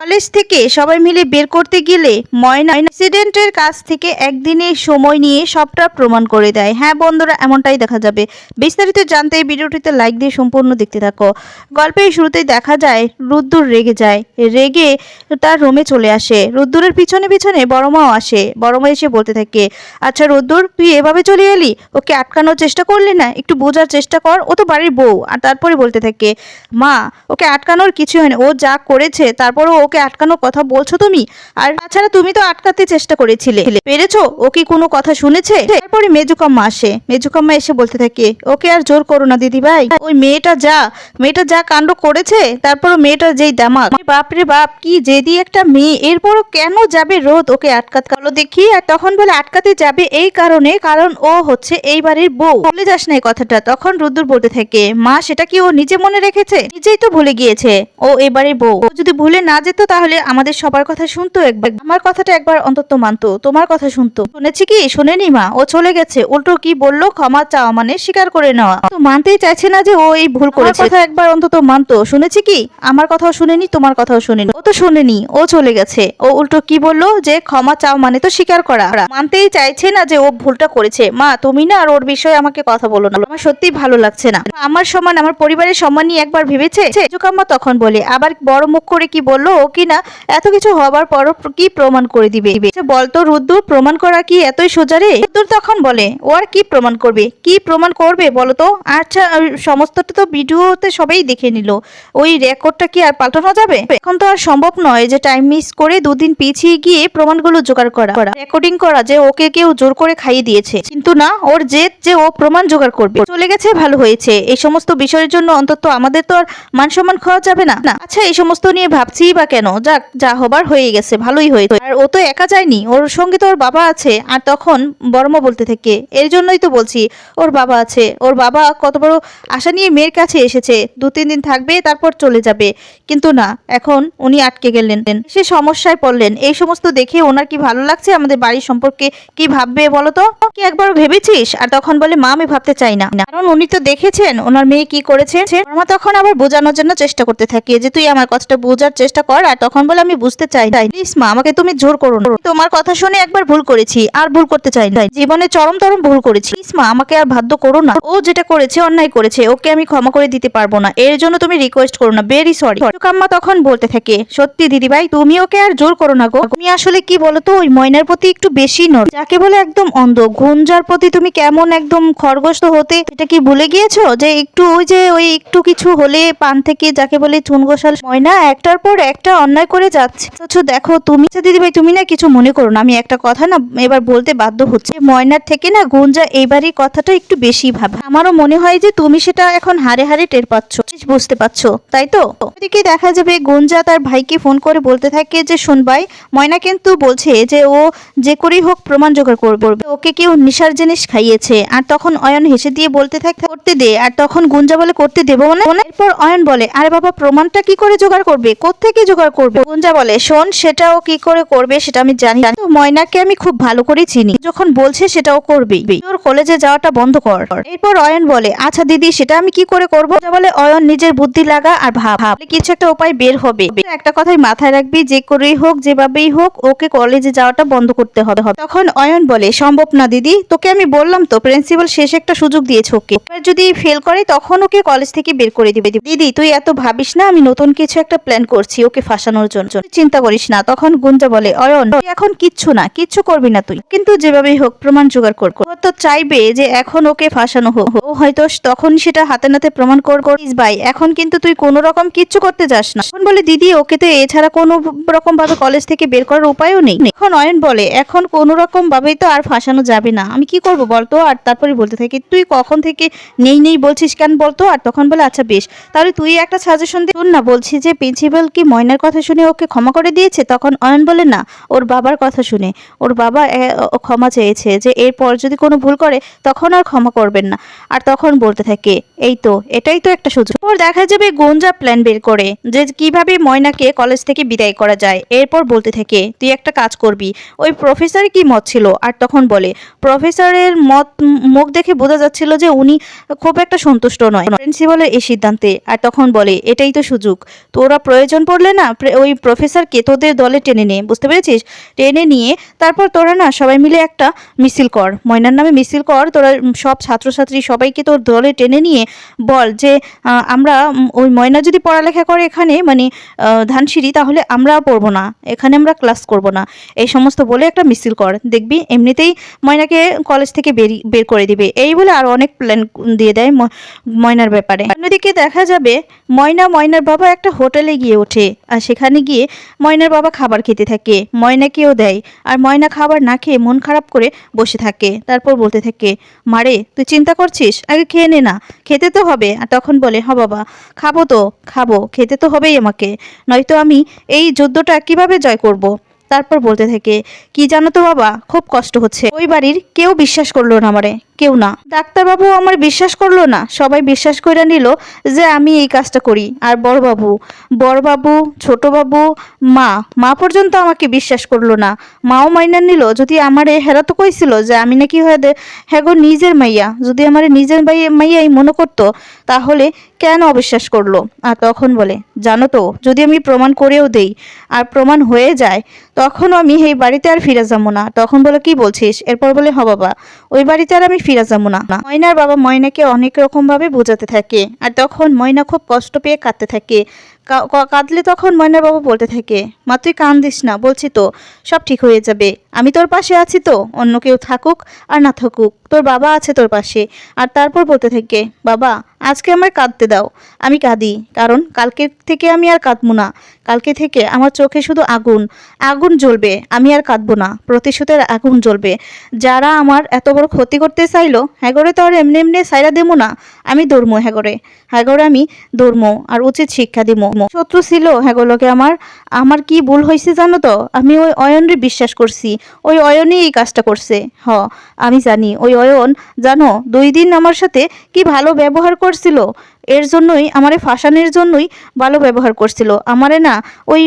College থেকে সবাই মিলে বের করতে গেলে ময়না প্রেসিডেন্টের কাছ থেকে একদিনে সময় নিয়ে সবটা প্রমাণ করে দেয়। হ্যাঁ বন্ধুরা, এমনটাই দেখা যাবে। বিস্তারিত জানতে ভিডিওটিতে লাইক দিয়ে সম্পূর্ণ দেখতে থাকো। গল্পের শুরুতেই দেখা যায়, রুদ্দুর রেগে যায়। রেগে তার রুমে চলে আসে। রুদ্দুরের পিছনে পিছনে বড় মাও আসে। বড় মা এসে বলতে থাকে আচ্ছা রুদ্দুর, তুই এভাবে চলে এলি? ওকে আটকানোর চেষ্টা করলি না? একটু বোঝার চেষ্টা কর, ও তো বাড়ির বউ। আর তারপরে বলতে থাকে, মা, ওকে আটকানোর কিছু হয় না ও যা করেছে, তারপরও ওকে আটকানোর কথা বলছো তুমি? আর তাছাড়া তুমি তো আটকাতে চেষ্টা করেছিলে। পেরেছ? ও কি কোনো কথা শুনেছে? তারপরে মেজুকাম্মা আসে। মেজুকাম্মা এসে বলতে থাকে, ওকে আর জোর করো না দিদি ভাই ওই মেয়েটা যা মেয়েটা যা কাণ্ড করেছে, তারপরও মেয়েটার যেই দামাক। বাপরে বাপ কি জেদি একটা মেয়ে। এরপরও কেন যাবে রোদ ওকে আটকাতে? কালো দেখি, আর তখন বলে, আটকাতে যাবে এই কারণে, কারণ ও হচ্ছে এই বাড়ির বউ। ভুলে যাস না এই কথাটা। তখন রুদ্দুর বলতে থাকে, মা, সেটা কি ও নিজে মনে রেখেছে? নিজেই তো ভুলে গিয়েছে, ও এবারে বউ। যদি ভুলে না যেত তাহলে আমাদের সবার কথা শুনতো একবার। আমার কথাটা একবার অন্তত মানতো তোমার কথা শুনতো। শুনেছি কি? শুনেনি মা। ও চলে গেছে। উল্টো কি বলল? ক্ষমা চাওয়া মানে স্বীকার করে নেওয়া তো মানতেই চাইছে না যে ও এই ভুল করেছে। কথা একবার অন্তত মানতো। শুনেছি কি? আমার কথাও শুনেনি তোমার কথাও শুনেনি। ও তো শুনেনি। ও চলে গেছে। ও উল্টো কি বলল? যে ক্ষমা চাও মানে তো স্বীকার করা। মানতেই চাইছে না যে ও ভুলটা করেছে। মা তুমি না আর ওর বিষয়ে আমাকে কথা বলো না। আমার সত্যিই ভালো লাগছে না। আমার সমান আমার পরিবারের সম্মান নিয়ে একবার ভেবেছে? জুকাম্মা তখন বলে আবার বড় মুখ করে কি বলল? ও কি না এত কিছু হবার পরও কি প্রমাণ করে দিবে? বলতো, রুদ্দুর, প্রমাণ করা কি এতই সোজা রে? রুদ্দুর তখন বলে, ও আর কি প্রমাণ করবে? কি প্রমাণ করবে বলো তো? আচ্ছা সমস্তটা তো ভিডিওতে সবাই দেখে নিল। ওই রেকর্ডটা কি আর পাল্টানো যাবে? এখন তো আর সম্ভব নয় যে টাইম মিস করে দুদিন পিছিয়ে গিয়ে প্রমাণগুলো জোগাড় করা রেকর্ডিং করা যে ওকে কেউ জোর করে খাইয়ে দিয়েছে। কিন্তু না, ওর জেদ যে ও প্রমাণ জোগাড় করবে। চলে গেছে, ভালো হয়েছে। এই সমস্ত বিষয়ের জন্য অন্তত আমাদের তো আর মান সম্মান খাওয়া যাবে না। না আচ্ছা এই সমস্ত নিয়ে ভাবছি বা কেন? যাক, যা হবার হয়ে গেছে, ভালোই হয়েছে। আর ও তো একা যায়নি, ওর সঙ্গে তো ওর বাবা আছে, আর তখন বড়মা বলতে থেকে। এর জন্যই তো বলছি, ওর বাবা আছে। ওর বাবা কত বড় আশা নিয়ে মেয়ের কাছে এসেছে। দু তিন দিন থাকবে, তারপর চলে যাবে। কিন্তু না, এখন উনি আটকে গেলেন। সে সমস্যায় পড়লেন। এই সমস্ত দেখে ওনার কি ভালো লাগছে? আমাদের বাড়ির সম্পর্কে কি ভাববে বলো তো? কি একবার ভেবেছিস? আর তখন বলে, মা, আমি ভাবতে চাই না। কারণ উনি তো দেখেছেন, ওনার মেয়ে কি করেছে। তখন আবার বোঝানোর জন্য চেষ্টা করতে থাকে যে, তুই আমার কথাটা বোঝার চেষ্টা কর আর তখন বলে আমি বুঝতে চাই প্লিজ মা, আমাকে তুমি জোর করো না। তোমার কথা শুনে একবার ভুল করেছি, আর ভুল করতে চাই না জীবনে চরম তরম ভুল করেছি। প্লিজ মা, আমাকে আর বাধ্য করো না। ও যেটা করেছে, অন্যায় করেছে, ওকে আমি ক্ষমা করে দিতে পারব না। এর জন্য তুমি রিকোয়েস্ট করো না। ভেরি সরি কাম্মা তখন বলতে থাকে, সত্যি দিদি ভাই তুমি ওকে আর জোর করো না গো। তুমি আসলে কি বলো তো ওই ময়নার প্রতি একটু বেশি নর। যাকে বলে একদম অন্ধ, গুঞ্জার প্রতি তুমি কেমন একদম খরগোশ হতে এটা কি ভুলে গিয়েছো? যে একটু ওই যে, ওই একটু কিছু হলে, পান থেকে যাকে বলে চুনগোশাল ময়না, একটার পর একটা অন্যায় করে যাচ্ছে। অথচ দেখো, তুমি আচ্ছা দিদি ভাই তুমি না কিছু মনে করো না। আমি একটা কথা না এবার বলতে বাধ্য হচ্ছে। ময়নার থেকে না গুঞ্জা এইবারই কথাটা একটু বেশি ভাবে। আমারও মনে হয় যে তুমি সেটা এখন হারে হারে টের পাচ্ছ। বুঝতে পারছ, তাই তো? এদিকে দেখা যাবে গুঞ্জা তার ভাইকে ফোন করে বলতে থাকে যে, শোন ভাই, ময়না কিন্তু বলছে যে ও যে করেই হোক প্রমাণ জোগাড় করবে। ওকে কেউ নেশার জিনিস খাইয়েছে। আর তখন অয়ন হেসে দিয়ে বলতে থাকে করতে দে। আর তখন গুঞ্জা বলে, করতে দেবো না। এরপর অয়ন বলে, আরে বাবা, প্রমাণটা কি করে জোগাড় করবে? কোত্থেকে জোগাড় করবে। গুঞ্জা বলে, শোন, সেটাও কি করে করবে সেটা আমি জানি। কিন্তু ময়নাকে আমি খুব ভালো করে চিনি। যখন বলছে সেটাও করবেই। তোর কলেজে যাওয়াটা বন্ধ কর। এরপর অয়ন বলে আচ্ছা দিদি, সেটা আমি কি করে করব? বলে, অয়ন, নিজের বুদ্ধি লাগা আর ভাব। ভাবলে কিছু একটা উপায় বের হবে। একটা কথাই মাথায় রাখবি, যে করেই হোক, যেভাবেই হোক, ওকে কলেজে যাওয়াটা বন্ধ করতে হবে। তখন অয়ন বলে, সম্ভব না দিদি। তোকে আমি বললাম তো, প্রিন্সিপাল শেষ একটা সুযোগ দিয়েছে ওকে। এবার যদি ফেল করে, তখন ওকে কলেজ থেকে বের করে দিবে। দিদি, তুই এত ভাবিস না, আমি নতুন কিছু একটা প্ল্যান করছি। ওকে ফাঁসানোর জন্য। চিন্তা করিস না, তখন গুঞ্জা বলে অয়ন এখন কিচ্ছু না, কিচ্ছু করবি না তুই। কিন্তু যেভাবেই হোক, প্রমাণ জোগাড় কর তো চাইবে যে এখন ওকে ফাঁসানো হোক। ও হয়তো তখন সেটা হাতে নাতে প্রমাণ কর করিস ভাই, এখন কিন্তু তুই কোনো রকম কিচ্ছু করতে যাস না। এখন বলে, দিদি, ওকে তো এছাড়া কোনো রকম ভাবে কলেজ থেকে বের করার উপায়ও নেই। এখন অয়ন বলে, এখন কোনো রকম ভাবেই তো আর ফাঁসানো যাবে না। আমি কি করব বলতো? আর তারপরে বলতে থাকি, তুই কখন থেকে নেই নেই বলছিস কেন বলতো? আর তখন বলে আচ্ছা বেশ, তাহলে তুই একটা সাজেশন দে। না, বলছি যে প্রিন্সিপাল কি ময়নার কথা শুনে ওকে ক্ষমা করে দিয়েছে? তখন অয়ন বলে, না, ওর বাবার কথা শুনে। ওর বাবা ক্ষমা চেয়েছে যে, এরপর যদি কোনো ভুল করে, তখন আর ক্ষমা করবেন না। আর তখন বলতে থাকে, এই তো, এটাই তো একটা সুযোগ। ওর দেখা যাবে গুঞ্জা প্ল্যান বের করে যে, কীভাবে ময়নাকে কলেজ থেকে বিদায় করা যায়। এরপর বলতে থাকে, তুই একটা কাজ করবি। ওই প্রফেসরের কি মত ছিল? আর তখন বলে প্রফেসরের মত, মুখ দেখে বোঝা যাচ্ছিল যে, উনি খুব একটা সন্তুষ্ট নয়। প্রিন্সিপালের এই সিদ্ধান্তে। আর তখন বলে, এটাই তো সুযোগ। তোরা প্রয়োজন পড়লে না ওই প্রফেসরকে তোদের দলে টেনে নে, বুঝতে পেরেছিস? টেনে নিয়ে তারপর তোরা না সবাই মিলে একটা মিছিল কর। ময়নার নামে মিছিল কর, তোরা সব ছাত্রছাত্রী সবাইকে তোর দলে টেনে নিয়ে বল যে আমরা ওই ময়না যদি পড়ালেখা করে এখানে মানে ধানসিঁড়ি, তাহলে আমরা পড়ব না। এখানে আমরা ক্লাস করব না। এই সমস্ত বলে একটা মিছিল কর। দেখবি এমনিতেই ময়নাকে কলেজ থেকে বেরি, বের করে দিবে। এই বলে আরও অনেক প্ল্যান দিয়ে দেয় ময়নার ব্যাপারে। অন্যদিকে দেখা যাবে ময়না ময়নার বাবা একটা হোটেলে গিয়ে ওঠে। আর সেখানে গিয়ে ময়নার বাবা খাবার খেতে থাকে। ময়নাকেও দেয়, আর ময়না খাবার না খেয়ে মন খারাপ করে বসে থাকে। তারপর বলতে থাকে মারে তুই চিন্তা করছিস? আগে খেয়ে নে না। খেতে তো হবে। আর তখন বলে, হ বাবা, খাব তো, খাব। খেতে তো হবেই আমাকে। নয়তো আমি এই যুদ্ধটা কীভাবে জয় করব। তারপর বলতে থাকে, কি জানো তো বাবা, খুব কষ্ট হচ্ছে। ওই বাড়ির কেউ বিশ্বাস করল না আমারে। কেউ না। ডাক্তারবাবু আমার বিশ্বাস করল না। সবাই বিশ্বাস করে নিল যে আমি এই কাজটা করি। আর বড়বাবু বড়বাবু, ছোটবাবু, মা মা পর্যন্ত আমাকে বিশ্বাস করল না। মাও মাইনা নিল, যদি আমার আমারে হেরা তো কইছিল যে আমি নাকি হয়ে হ্যাঁ গো নিজের মাইয়া, যদি আমার নিজের মাইয়া মাইয়াই মনে করতো, তাহলে কেন অবিশ্বাস করল? আর তখন বলে, জানো তো, যদি আমি প্রমাণ করেও দেই, আর প্রমাণ হয়ে যায় তখন আমি এই বাড়িতে আর ফিরে যাব না। তখন বলে, কি বলছিস? এরপর বলে হ বাবা, ওই বাড়িতে আর আমি ফিরে যাব না। ময়নার বাবা ময়নাকে অনেক রকম ভাবে বোঝাতে থাকে। আর তখন ময়না খুব কষ্ট পেয়ে কাঁদতে থাকে। কাঁদলে তখন ময়নার বাবা বলতে থাকে, মা, তুই কান্দিস না, বলছি তো, সব ঠিক হয়ে যাবে। আমি তোর পাশে আছি তো, অন্য কেউ থাকুক আর না থাকুক। তোর বাবা আছে তোর পাশে। আর তারপর বলতে থাকে, বাবা আজকে আমার কাঁদতে দাও। আমি কাঁদি, কারণ কালকে থেকে আমি আর কাঁদবো না। কালকে থেকে আমার চোখে শুধু আগুন। আগুন জ্বলবে, আমি আর কাঁদবো না। প্রতিশোধের আগুন জ্বলবে। যারা আমার এত বড় ক্ষতি করতে চাইলো, হ্যাগরে তো আর এমনি এমনি সাইরা দেবো না। আমি দৌড়মো হ্যাগরে। হ্যাগরে আমি দৌড়মো আর উচিত শিক্ষা দিমো শত্রু ছিল হ্যাগোলোকে আমার। আমার কি ভুল হয়েছে জানো তো? আমি ওই অয়নরে বিশ্বাস করছি। ওই অয়নই এই কাজটা করছে। হ, আমি জানি। ওই অয়ন, জানো, দুই দিন আমার সাথে কি ভালো ব্যবহার করছিল। এর জন্যই, আমারে ফাঁসানোর জন্যই ভালো ব্যবহার করছিল। আমারে না, ওই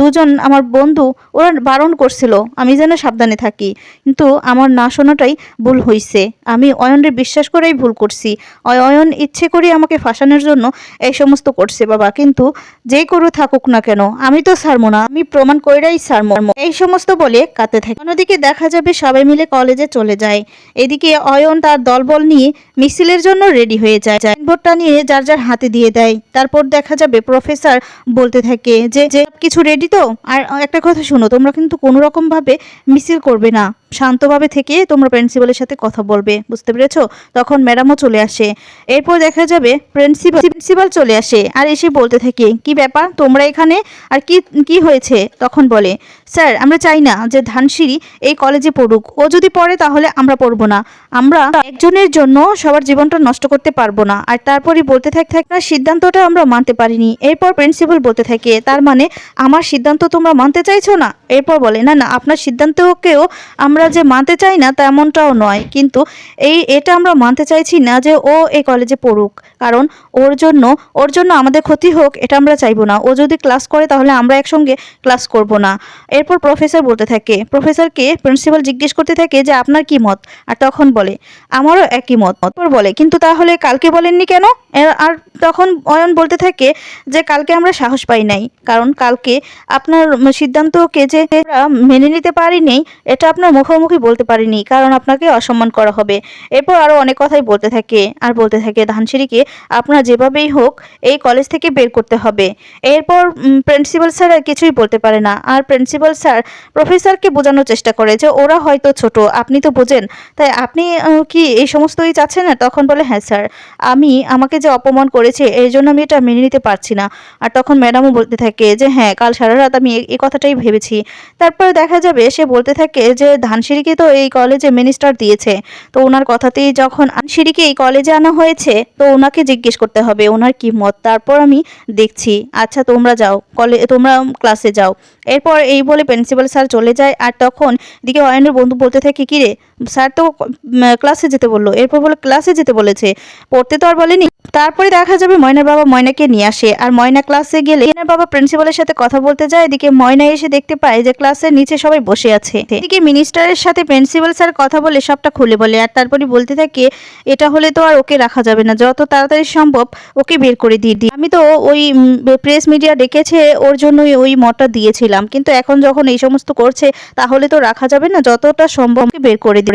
দুজন আমার বন্ধু, ওরা বারণ করছিল, আমি যেন সাবধানে থাকি। কিন্তু আমার না শোনাটাই ভুল হয়েছে আমি অয়নরে বিশ্বাস করেই ভুল করছি। অয়ন ইচ্ছে করে আমাকে ফাঁসানোর জন্য এই সমস্ত করছে বাবা। কিন্তু যে করু থাকুক না কেন, আমি তো ছাড়বো না। আমি প্রমাণ কইরাই ছাড়বো। এই সমস্ত বলে কাতে থাকে। অন্যদিকে দেখা যাবে সবাই মিলে কলেজে চলে যায়। এদিকে অয়ন তার দলবল নিয়ে মিছিলের জন্য রেডি হয়ে যায়। সাইনবোর্ডটা নিয়ে যার হাতে দিয়ে দেয়। তারপর দেখা যাবে প্রফেসর বলতে থাকে যে যে কিছু রেডি তো? আর একটা কথা শোনো, তোমরা কিন্তু কোনো রকম ভাবে মিছিল করবে না। শান্তভাবে থেকে তোমরা প্রিন্সিপালের সাথে কথা বলবে, বুঝতে পেরেছ? তখন ম্যাডামও চলে আসে। এরপর দেখা যাবে প্রিন্সিপাল প্রিন্সিপাল চলে আসে আর এসে বলতে থাকে, কি ব্যাপার? তোমরা এখানে? আর কি কি হয়েছে? তখন বলে, স্যার, আমরা চাই না যে ধানসিঁড়ি এই কলেজে পড়ুক। ও যদি পড়ে তাহলে আমরা পড়ব না। আমরা একজনের জন্য সবার জীবনটা নষ্ট করতে পারব না। আর তারপরে বলতে থাকে থাকে, না, সিদ্ধান্তটা আমরা মানতে পারিনি। এরপর প্রিন্সিপাল বলতে থাকে, তার মানে আমার সিদ্ধান্ত তোমরা মানতে চাইছো না? এরপর বলে, না না, আপনার সিদ্ধান্তকেও আমরা যে মানতে চাই না তেমনটাও নয়। কিন্তু এই, এটা আমরা মানতে চাইছি না যে ও এই কলেজে পড়ুক। কারণ ওর জন্য ওর জন্য আমাদের ক্ষতি হোক, এটা আমরা চাইব না। ও যদি ক্লাস করে, তাহলে আমরা একসঙ্গে ক্লাস করব না। এরপর প্রফেসর বলতে থাকে প্রফেসরকে প্রিন্সিপাল জিজ্ঞেস করতে থাকে যে, আপনার কি মত? আর তখন বলে, আমারও একই মত। তারপর বলে, কিন্তু তাহলে কালকে বলেননি কেন? আর তখন অয়ন বলতে থাকে যে, কালকে আমরা সাহস পাই নাই। কারণ কালকে আপনার সিদ্ধান্তকে যে মেনে নিতে পারিনি, এটা আপনার মুখোমুখি বলতে পারিনি। কারণ আপনাকে অসম্মান করা হবে। এরপর আরও অনেক কথাই বলতে থাকে। আর বলতে থাকে, ধানসিঁড়িকে আপনার যেভাবেই হোক এই কলেজ থেকে বের করতে হবে। এরপর প্রিন্সিপাল স্যার আর কিছুই বলতে পারে না। আর প্রিন্সিপাল স্যার প্রফেসরকে বোঝানোর চেষ্টা করে যে ওরা হয়তো ছোট, আপনি তো বোঝেন। তাই আপনি কি এই সমস্তই চাচ্ছেন? না তখন বলে হ্যাঁ স্যার আমি আমাকে যে অপমান করেছে এই জন্য আমি এটা মেনে নিতে পারছি না। আর তখন ম্যাডামও বলতে থাকে যে হ্যাঁ কাল সারা রাত আমি এই- কথাটাই ভেবেছি। তারপরে দেখা যাবে, সে বলতে থাকে যে, ধানসিঁড়িকে তো এই কলেজে মিনিস্টার দিয়েছে। তো ওনার কথাতেই যখন আনসিঁড়িকে এই কলেজে আনা হয়েছে, তো ওনাকে জিজ্ঞেস করতে হবে, ওনার কি মত? তারপর আমি দেখছি আচ্ছা তোমরা যাও, কলে, তোমরা ক্লাসে যাও। এরপর এই বলে প্রিন্সিপাল স্যার চলে যায়, আর তখন এদিকে অয়নের বন্ধু বলতে থাকে, কি রে স্যার তো ক্লাসে যেতে বলল। এরপর বলে ক্লাসে যেতে বলেছে, পড়তে তো আর বলেনি। তারপরে দেখা যাবে ময়নার বাবা ময়নাকে নিয়ে আসে, আর ময়না ক্লাসে গেলে ময়নার বাবা প্রিন্সিপালের সাথে কথা বলতে যায়, এদিকে ময়না এসে দেখতে পায় যে ক্লাসের নিচে সবাই বসে আছে। এদিকে মিনিস্টারের সাথে প্রিন্সিপাল স্যার কথা বলে সবটা খুলে বলে, আর তারপরে বলতে থাকে, এটা হলে তো আর ওকে রাখা যাবে না, যত তাড়াতাড়ি তাড়াতাড়ি সম্ভব, ওকে বের করে দিয়ে দিই আমি তো ওই প্রেস মিডিয়া ডেকেছে, ওর জন্যই ওই মতটা দিয়েছিলাম। কিন্তু এখন যখন এই সমস্ত করছে, তাহলে তো রাখা যাবে না, যতটা সম্ভব বের করে দিয়ে